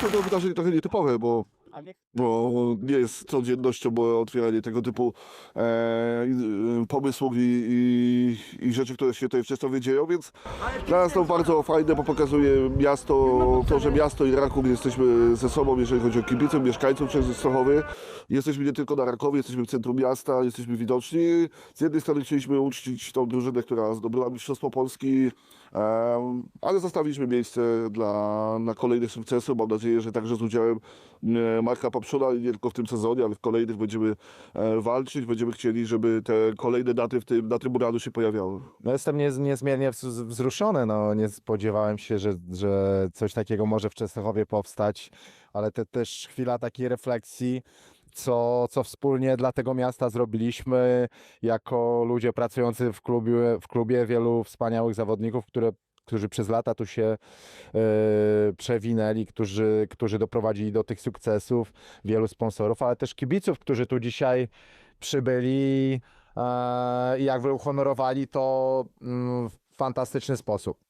to, to wydarzenie trochę nietypowe, bo bo nie jest codziennością bo otwieranie tego typu e, pomysłów i, i, i rzeczy, które się tutaj w Częstochowie dzieją, więc dla nas to bardzo fajne, bo pokazuje miasto, to, że miasto i Raków jesteśmy ze sobą, jeżeli chodzi o kibiców, mieszkańców Częstochowy. Jesteśmy nie tylko na Rakowie, jesteśmy w centrum miasta, jesteśmy widoczni. Z jednej strony chcieliśmy uczcić tą drużynę, która zdobyła Mistrzostwo Polski, ale zostawiliśmy miejsce dla, na kolejnych sukcesy. Mam nadzieję, że także z udziałem e, Marka Papszuna, nie tylko w tym sezonie, ale w kolejnych będziemy e, walczyć, będziemy chcieli, żeby te kolejne daty w tym, na się pojawiały. No jestem niez, niezmiernie wz- wzruszony, no nie spodziewałem się, że, że coś takiego może w Częstochowie powstać, ale to też chwila takiej refleksji, co, co wspólnie dla tego miasta zrobiliśmy, jako ludzie pracujący w klubie, w klubie wielu wspaniałych zawodników, które którzy przez lata tu się e, przewinęli, którzy, którzy doprowadzili do tych sukcesów, wielu sponsorów, ale też kibiców, którzy tu dzisiaj przybyli i jakby uhonorowali to mm, w fantastyczny sposób.